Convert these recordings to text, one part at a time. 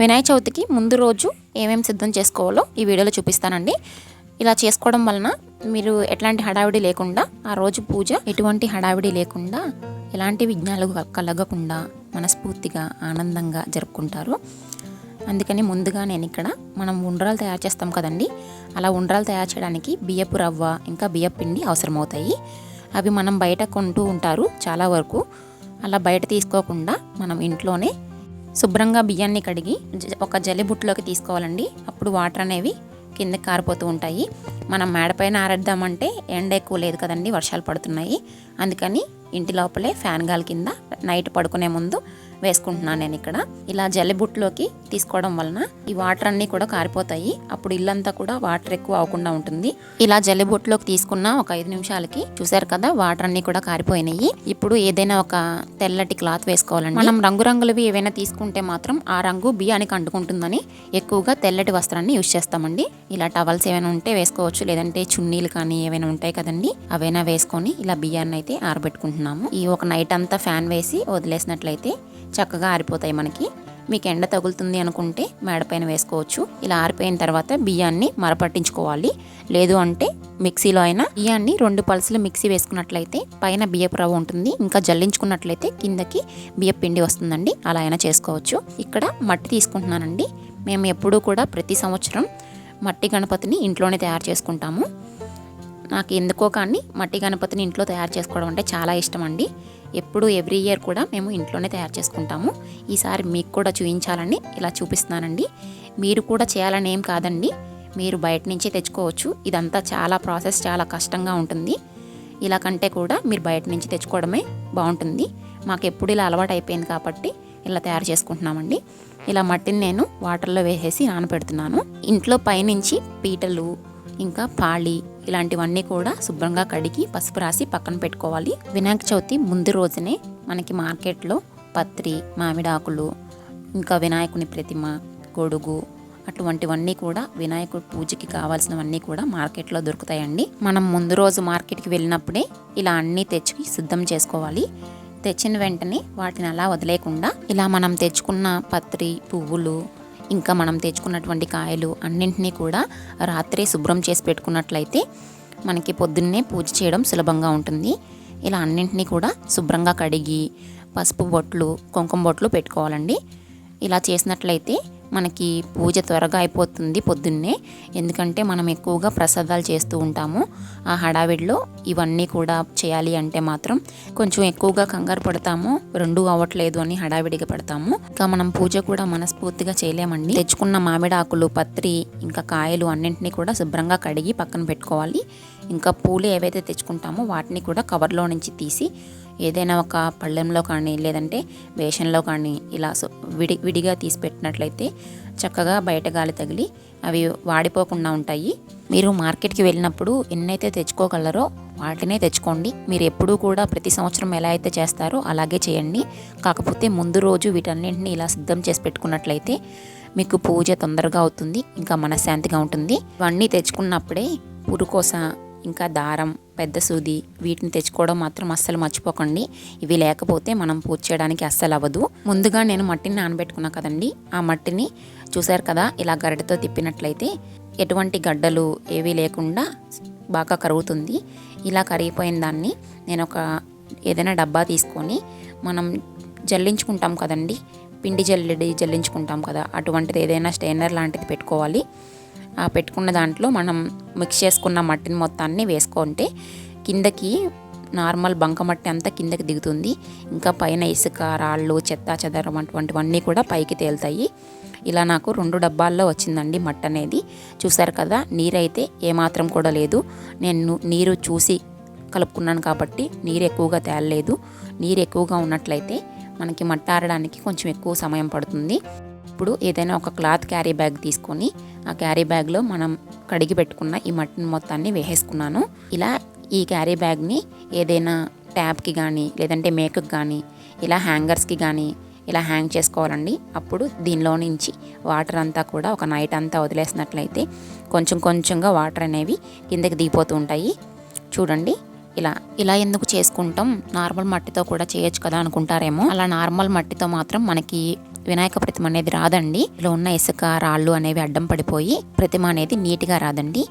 వినాయక చవితికి ముందు రోజు ఏమేమి సిద్ధం చేసుకోవాలో ఈ వీడియోలో చూపిస్తానండి. ఇలా చేసుకోవడం వలన మీరు ఎట్లాంటి హడావిడి లేకుండా ఆ రోజు పూజ ఎటువంటి హడావిడి లేకుండా ఎలాంటి విఘ్నాలు కలగకుండా మనస్ఫూర్తిగా ఆనందంగా జరుపుకుంటారు. అందుకని ముందుగా నేను ఇక్కడ మనం ఉండ్రాలు తయారు చేస్తాం కదండి. అలా ఉండ్రాలు తయారు చేయడానికి బియ్యపు రవ్వ ఇంకా బియ్యపు పిండి అవసరమవుతాయి. అవి మనం బయట కొంటూ ఉంటారు చాలా వరకు. అలా బయట తీసుకోకుండా మనం ఇంట్లోనే శుభ్రంగా బియ్యాన్ని కడిగి జ- ఒక జల్లి బుట్టలోకి తీసుకోవాలండి. అప్పుడు వాటర్ అనేవి కిందకి కారిపోతూ ఉంటాయి. మనం మేడపైన ఆరేద్దామంటే ఎండ ఎక్కువ లేదు కదండి వర్షాలు పడుతున్నాయి. అందుకని ఇంటి లోపలే ఫ్యాన్ గాలి కింద నైట్ పడుకునే ముందు వేసుకుంటున్నాను నేను ఇక్కడ. ఇలా జల్లిబుట్లోకి తీసుకోవడం వలన ఈ వాటర్ అన్నీ కూడా కారిపోతాయి. అప్పుడు ఇల్లంతా కూడా వాటర్ ఎక్కువ అవ్వకుండా ఉంటుంది. ఇలా జల్లిబుట్లోకి తీసుకున్న ఒక ఐదు నిమిషాలకి చూసారు కదా వాటర్ అన్నీ కూడా కారిపోయినాయి. ఇప్పుడు ఏదైనా ఒక తెల్లటి క్లాత్ వేసుకోవాలండి. మనం రంగురంగులవి ఏవైనా తీసుకుంటే మాత్రం ఆ రంగు బియ్యానికి అంటుకుంటుందని ఎక్కువగా తెల్లటి వస్త్రాన్ని యూజ్ చేస్తామండి. ఇలా టవల్స్ ఏమైనా ఉంటే వేసుకోవచ్చు లేదంటే చున్నీలు కానీ ఏమైనా ఉంటాయి కదండి. అవైనా వేసుకొని ఇలా బియ్యాన్ని అయితే ఆరబెట్టుకుంటున్నాము ఈ ఒక నైట్ అంతా ఫ్యాన్ వేసి వదిలేసినట్లయితే చక్కగా ఆరిపోతాయి మనకి. మీకు ఎండ తగులుతుంది అనుకుంటే మేడపైన వేసుకోవచ్చు. ఇలా ఆరిపోయిన తర్వాత బియ్యాన్ని మరపట్టించుకోవాలి. లేదు అంటే మిక్సీలో అయినా బియ్యాన్ని రెండు పల్సులు మిక్సీ వేసుకున్నట్లయితే పైన బియ్యపు రవ్వ ఉంటుంది. ఇంకా జల్లించుకున్నట్లయితే కిందకి బియ్యపు పిండి వస్తుందండి. అలా అయినా చేసుకోవచ్చు. ఇక్కడ మట్టి తీసుకుంటున్నానండి. మేము ఎప్పుడూ కూడా ప్రతి సంవత్సరం మట్టి గణపతిని ఇంట్లోనే తయారు చేసుకుంటాము. నాకు ఎందుకో కానీ మట్టి గణపతిని ఇంట్లో తయారు చేసుకోవడం అంటే చాలా ఇష్టం అండి ఎప్పుడు ఎవ్రీ ఇయర్ కూడా మేము ఇంట్లోనే తయారు చేసుకుంటాము. ఈసారి మీకు కూడా చూపించాలని ఇలా చూపిస్తున్నానండి. మీరు కూడా చేయాలని ఏం కాదండి. మీరు బయట నుంచే తెచ్చుకోవచ్చు. ఇదంతా చాలా ప్రాసెస్ చాలా కష్టంగా ఉంటుంది. ఇలా కంటే కూడా మీరు బయట నుంచి తెచ్చుకోవడమే బాగుంటుంది. మాకు ఎప్పుడు ఇలా అలవాటు అయిపోయింది కాబట్టి ఇలా తయారు చేసుకుంటున్నామండి. ఇలా మట్టిని నేను వాటర్లో వేసేసి నానబెడుతున్నాను. ఇంట్లో పైనుంచి పీటలు ఇంకా పాళి ఇలాంటివన్నీ కూడా శుభ్రంగా కడిగి పసుపు రాసి పక్కన పెట్టుకోవాలి. వినాయక చవితి ముందు రోజునే మనకి మార్కెట్లో పత్రి మామిడాకులు ఇంకా వినాయకుని ప్రతిమ గొడుగు అటువంటివన్నీ కూడా వినాయకుడి పూజకి కావాల్సినవన్నీ కూడా మార్కెట్లో దొరుకుతాయండి. మనం ముందు రోజు మార్కెట్కి వెళ్ళినప్పుడే ఇలా అన్నీ తెచ్చి సిద్ధం చేసుకోవాలి. తెచ్చిన వెంటనే వాటిని అలా వదిలేకుండా ఇలా మనం తెచ్చుకున్న పత్రి పువ్వులు ఇంకా మనం తెచ్చుకున్నటువంటి కాయలు అన్నింటినీ కూడా రాత్రే శుభ్రం చేసి పెట్టుకున్నట్లయితే మనకి పొద్దున్నే పూజ చేయడం సులభంగా ఉంటుంది. ఇలా అన్నింటినీ కూడా శుభ్రంగా కడిగి పసుపు బొట్లు కుంకుమ బొట్లు పెట్టుకోవాలండి. ఇలా చేసినట్లయితే మనకి పూజ త్వరగా అయిపోతుంది పొద్దున్నే. ఎందుకంటే మనం ఎక్కువగా ప్రసాదాలు చేస్తూ ఉంటాము. ఆ హడావిడిలో ఇవన్నీ కూడా చేయాలి అంటే మాత్రం కొంచెం ఎక్కువగా కంగారు పడతాము. రెండు అవ్వట్లేదు అని హడావిడిగా పడతాము. ఇంకా మనం పూజ కూడా మనస్ఫూర్తిగా చేయలేమండి. తెచ్చుకున్న మామిడి ఆకులు పత్రి ఇంకా కాయలు అన్నింటినీ కూడా శుభ్రంగా కడిగి పక్కన పెట్టుకోవాలి. ఇంకా పూలు ఏవైతే తెచ్చుకుంటామో వాటిని కూడా కవర్లో నుంచి తీసి ఏదైనా ఒక పళ్ళెంలో కానీ లేదంటే వేషంలో కానీ ఇలా విడి విడిగా తీసి పెట్టినట్లయితే చక్కగా బయట గాలి తగిలి అవి వాడిపోకుండా ఉంటాయి. మీరు మార్కెట్కి వెళ్ళినప్పుడు ఎన్నైతే తెచ్చుకోగలరో వాటినే తెచ్చుకోండి. మీరు ఎప్పుడూ కూడా ప్రతి సంవత్సరం ఎలా అయితే చేస్తారో అలాగే చేయండి. కాకపోతే ముందు రోజు వీటన్నింటినీ ఇలా సిద్ధం చేసి పెట్టుకున్నట్లయితే మీకు పూజ తొందరగా అవుతుంది ఇంకా మనశ్శాంతిగా ఉంటుంది. ఇవన్నీ తెచ్చుకున్నప్పుడే పురుకోస ఇంకా దారం పెద్ద సూది వీటిని తెచ్చుకోవడం మాత్రం అస్సలు మర్చిపోకండి. ఇవి లేకపోతే మనం పూజ చేయడానికి అస్సలు అవ్వదు. ముందుగా నేను మట్టిని నానబెట్టుకున్నా కదండి. ఆ మట్టిని చూశారు కదా ఇలా గరిటతో తిప్పినట్లయితే ఎటువంటి గడ్డలు ఏవీ లేకుండా బాగా కరుగుతుంది. ఇలా కరిగిపోయిన దాన్ని నేను ఒక ఏదైనా డబ్బా తీసుకొని మనం జల్లించుకుంటాం కదండి. పిండి జల్లెడి జల్లించుకుంటాం కదా అటువంటిది ఏదైనా స్టెయినర్ లాంటిది పెట్టుకోవాలి. పెట్టుకున్న దాంట్లో మనం మిక్స్ చేసుకున్న మట్టిని మొత్తాన్ని వేసుకుంటే కిందకి నార్మల్ బంక మట్టి అంతా కిందకి దిగుతుంది. ఇంకా పైన ఇసుక రాళ్ళు చెత్త చెదరం అటువంటివన్నీ కూడా పైకి తేలుతాయి. ఇలా నాకు రెండు డబ్బాల్లో వచ్చిందండి మట్టి అనేది. చూసారు కదా నీరైతే ఏమాత్రం కూడా లేదు. నేను నీరు చూసి కలుపుకున్నాను కాబట్టి నీరు ఎక్కువగా తేలలేదు. నీరు ఎక్కువగా ఉన్నట్లయితే మనకి మట్టి ఆరడానికి కొంచెం ఎక్కువ సమయం పడుతుంది. ఇప్పుడు ఏదైనా ఒక క్లాత్ క్యారీ బ్యాగ్ తీసుకొని ఆ క్యారీ బ్యాగ్లో మనం కడిగి పెట్టుకున్న ఈ మట్టిని మొత్తాన్ని వేసేసుకున్నాను. ఇలా ఈ క్యారీ బ్యాగ్ని ఏదైనా ట్యాబ్కి కానీ లేదంటే మేకకి కానీ ఇలా హ్యాంగర్స్కి కానీ ఇలా హ్యాంగ్ చేసుకోవాలండి. అప్పుడు దీనిలో నుంచి వాటర్ అంతా కూడా ఒక నైట్ అంతా వదిలేసినట్లయితే కొంచెం కొంచెంగా వాటర్ అనేవి కిందకి దిగిపోతూ ఉంటాయి. చూడండి ఇలా ఇలా ఎందుకు చేసుకుంటాం? నార్మల్ మట్టితో కూడా చేయొచ్చు కదా అనుకుంటారేమో. అలా నార్మల్ మట్టితో మాత్రం మనకి వినాయక ప్రతిమ అనేది రాదండి. ఇలా ఉన్న ఇసుక రాళ్ళు అనేవి అడ్డం పడిపోయి ప్రతిమ అనేది నీట్గా రాదండి.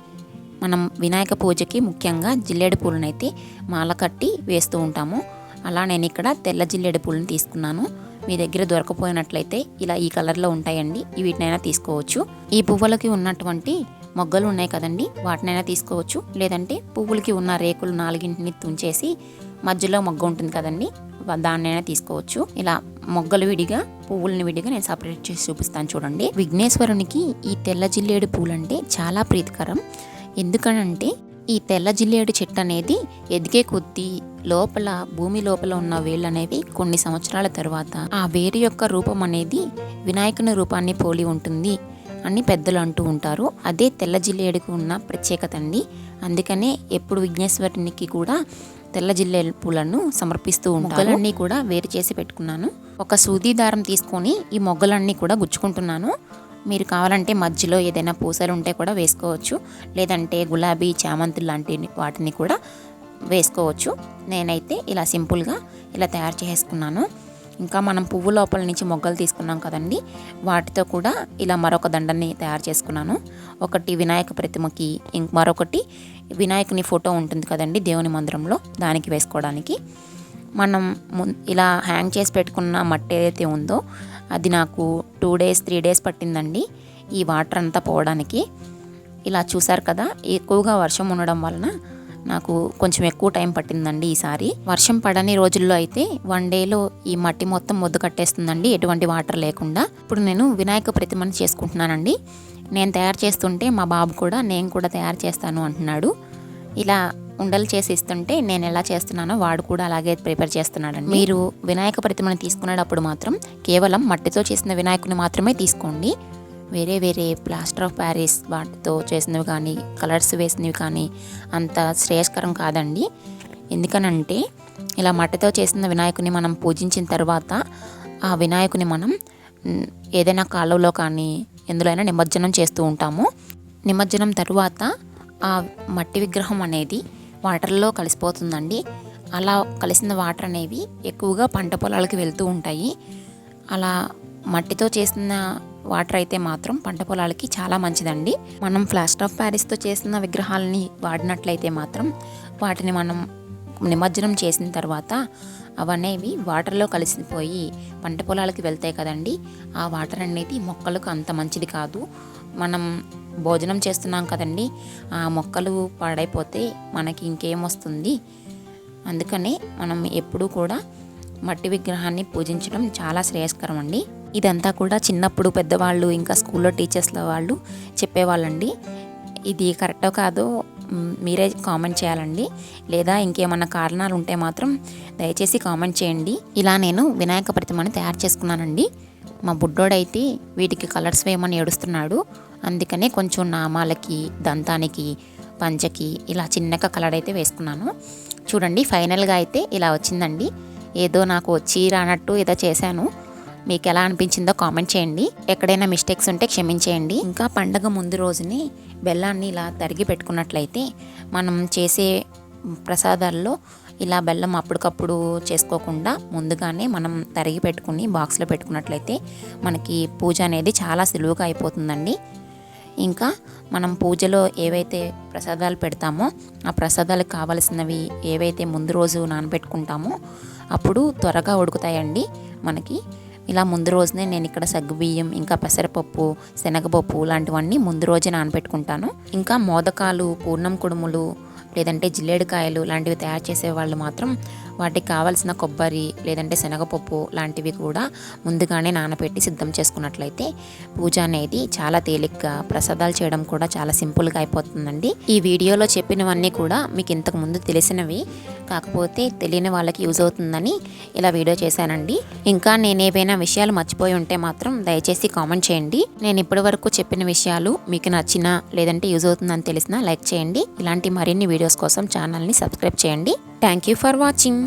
మనం వినాయక పూజకి ముఖ్యంగా జిల్లేడు పూలనైతే మాల కట్టి వేస్తూ ఉంటాము. అలా నేను ఇక్కడ తెల్ల జిల్లేడు పూలను తీసుకున్నాను. మీ దగ్గర దొరకపోయినట్లయితే ఇలా ఈ కలర్లో ఉంటాయండి. వీటినైనా తీసుకోవచ్చు. ఈ పువ్వులకి ఉన్నటువంటి మొగ్గలు ఉన్నాయి కదండి. వాటినైనా తీసుకోవచ్చు. లేదంటే పువ్వులకి ఉన్న రేకులు నాలుగింటిని తుంచేసి మధ్యలో మొగ్గ ఉంటుంది కదండి. దాన్నైనా తీసుకోవచ్చు. ఇలా మొగ్గలు విడిగా పువ్వులను విడిగా నేను సపరేట్ చేసి చూపిస్తాను చూడండి. విఘ్నేశ్వరునికి ఈ తెల్ల జిల్లేడు పూలంటే చాలా ప్రీతికరం. ఎందుకనంటే ఈ తెల్ల జిల్లేడు చెట్టు అనేది ఎదిగే కొద్దీ లోపల భూమి లోపల ఉన్న వేళ్ళు అనేవి కొన్ని సంవత్సరాల తర్వాత ఆ వేరు యొక్క రూపం అనేది వినాయకుని రూపాన్ని పోలి ఉంటుంది అని పెద్దలు అంటూ ఉంటారు. అదే తెల్ల జిల్లేడుకు ఉన్న ప్రత్యేకత అండి. అందుకనే ఎప్పుడు విఘ్నేశ్వరునికి కూడా తెల్ల జిల్లేడు పూలను సమర్పిస్తూ ఉంటారు. కూడా వేరు చేసి పెట్టుకున్నాను. ఒక సూది దారం తీసుకొని ఈ మొగ్గలన్నీ కూడా గుచ్చుకుంటున్నాను. మీరు కావాలంటే మధ్యలో ఏదైనా పూసలు ఉంటే కూడా వేసుకోవచ్చు. లేదంటే గులాబీ చామంతులు లాంటి వాటిని కూడా వేసుకోవచ్చు. నేనైతే ఇలా సింపుల్గా ఇలా తయారు చేసుకున్నాను ఇంకా మనం పువ్వు లోపల నుంచి మొగ్గలు తీసుకున్నాం కదండి వాటితో కూడా ఇలా మరొక దండని తయారు చేసుకున్నాను. ఒకటి వినాయక ప్రతిమకి ఇంక మరొకటి వినాయకుని ఫోటో ఉంటుంది కదండి దేవుని మందిరంలో దానికి వేసుకోవడానికి. మనం ఇలా హ్యాంగ్ చేసి పెట్టుకున్న మట్టి ఏదైతే ఉందో అది నాకు టూ డేస్ త్రీ డేస్ పట్టిందండి. ఈ వాటర్ అంతా పోవడానికి. ఇలా చూసారు కదా ఎక్కువగా వర్షం ఉండడం వలన నాకు కొంచెం ఎక్కువ టైం పట్టిందండి ఈసారి. వర్షం పడని రోజుల్లో అయితే వన్ డేలో ఈ మట్టి మొత్తం ముద్దు కట్టేస్తుందండి ఎటువంటి వాటర్ లేకుండా. ఇప్పుడు నేను వినాయక ప్రతిమని చేసుకుంటున్నానండి. నేను తయారు చేస్తుంటే మా బాబు కూడా నేను కూడా తయారు చేస్తాను అంటున్నాడు. ఇలా ఉండలు చేసి ఇస్తుంటే నేను ఎలా చేస్తున్నానో వాడు కూడా అలాగే ప్రిపేర్ చేస్తున్నాడండి. మీరు వినాయక ప్రతిమను తీసుకునేటప్పుడు మాత్రం కేవలం మట్టితో చేసిన వినాయకుని మాత్రమే తీసుకోండి. వేరే వేరే ప్లాస్టర్ ఆఫ్ ప్యారిస్ వాటితో చేసినవి కానీ కలర్స్ వేసినవి కానీ అంత శ్రేయస్కరం కాదండి. ఎందుకనంటే ఇలా మట్టితో చేసిన వినాయకుని మనం పూజించిన తర్వాత ఆ వినాయకుని మనం ఏదైనా కాలువలో కానీ ఎందులోనైనా నిమజ్జనం చేస్తూ ఉంటాము. నిమజ్జనం తరువాత ఆ మట్టి విగ్రహం అనేది వాటర్లో కలిసిపోతుందండి. అలా కలిసిన వాటర్ అనేవి ఎక్కువగా పంట పొలాలకి వెళ్తూ ఉంటాయి. అలా మట్టితో చేసిన వాటర్ అయితే మాత్రం పంట పొలాలకి చాలా మంచిదండి. మనం ప్లాస్టర్ ఆఫ్ ప్యారిస్తో చేసిన విగ్రహాలని వాడినట్లయితే మాత్రం వాటిని మనం నిమజ్జనం చేసిన తర్వాత అవనేవి వాటర్లో కలిసిపోయి పంట పొలాలకి వెళ్తాయి కదండి. ఆ వాటర్ అనేది మొక్కలకు అంత మంచిది కాదు. మనం భోజనం చేస్తున్నాం కదండి ఆ మొక్కలు పాడైపోతే మనకి ఇంకేం వస్తుంది? అందుకనే మనం ఎప్పుడూ కూడా మట్టి విగ్రహాన్ని పూజించడం చాలా శ్రేయస్కరం అండి. ఇదంతా కూడా చిన్నప్పుడు పెద్దవాళ్ళు ఇంకా స్కూల్లో టీచర్స్ల వాళ్ళు చెప్పేవాళ్ళండి. ఇది కరెక్టో కాదో మీరే కామెంట్ చేయాలండి. లేదా ఇంకేమన్నా కారణాలు ఉంటే మాత్రం దయచేసి కామెంట్ చేయండి. ఇలా నేను వినాయక ప్రతిమని తయారు చేసుకున్నానండి. మా బుడ్డోడైతే వీటికి కలర్స్ వేయమని ఏడుస్తున్నాడు. అందుకనే కొంచెం నామాలకి దంతానికి పంచకి ఇలా చిన్నగా కలర్ అయితే వేసుకున్నాను. చూడండి ఫైనల్గా అయితే ఇలా వచ్చిందండి. ఏదో నాకు వచ్చి రానట్టు ఏదో చేశాను. మీకు ఎలా అనిపించిందో కామెంట్ చేయండి. ఎక్కడైనా మిస్టేక్స్ ఉంటే క్షమించేయండి. ఇంకా పండగ ముందు రోజుని బెల్లాన్ని ఇలా తరిగి పెట్టుకున్నట్లయితే మనం చేసే ప్రసాదాల్లో ఇలా బెల్లం అప్పటికప్పుడు చేసుకోకుండా ముందుగానే మనం తరిగి పెట్టుకుని బాక్స్లో పెట్టుకున్నట్లయితే మనకి పూజ అనేది చాలా సులువుగా అయిపోతుందండి. ఇంకా మనం పూజలో ఏవైతే ప్రసాదాలు పెడతామో ఆ ప్రసాదాలకు కావలసినవి ఏవైతే ముందు రోజు నానబెట్టుకుంటామో అప్పుడు త్వరగా ఉడుకుతాయండి. మనకి ఇలా ముందు రోజునే నేను ఇక్కడ సగ్గుబియ్యం ఇంకా పెసరపప్పు శనగపప్పు లాంటివన్నీ ముందు రోజే నానబెట్టుకుంటాను. ఇంకా మోదకాలు పూర్ణం కుడుములు లేదంటే జిల్లేడుకాయలు లాంటివి తయారు చేసే వాళ్ళు మాత్రం వాటికి కావాల్సిన కొబ్బరి లేదంటే శనగపప్పు లాంటివి కూడా ముందుగానే నానబెట్టి సిద్ధం చేసుకున్నట్లయితే పూజ అనేది చాలా తేలిగ్గా ప్రసాదాలు చేయడం కూడా చాలా సింపుల్గా అయిపోతుందండి. ఈ వీడియోలో చెప్పినవన్నీ కూడా మీకు ఇంతకు ముందు తెలిసినవి. కాకపోతే తెలియని వాళ్ళకి యూజ్ అవుతుందని ఇలా వీడియో చేశానండి. ఇంకా నేను ఏవైనా విషయాలు మర్చిపోయి ఉంటే మాత్రం దయచేసి కామెంట్ చేయండి. నేను ఇప్పటి వరకు చెప్పిన విషయాలు మీకు నచ్చినా లేదంటే యూజ్ అవుతుందని తెలిసినా లైక్ చేయండి. ఇలాంటి మరిన్ని వీడియోస్ కోసం ఛానల్ని సబ్స్క్రైబ్ చేయండి. Thank you for watching.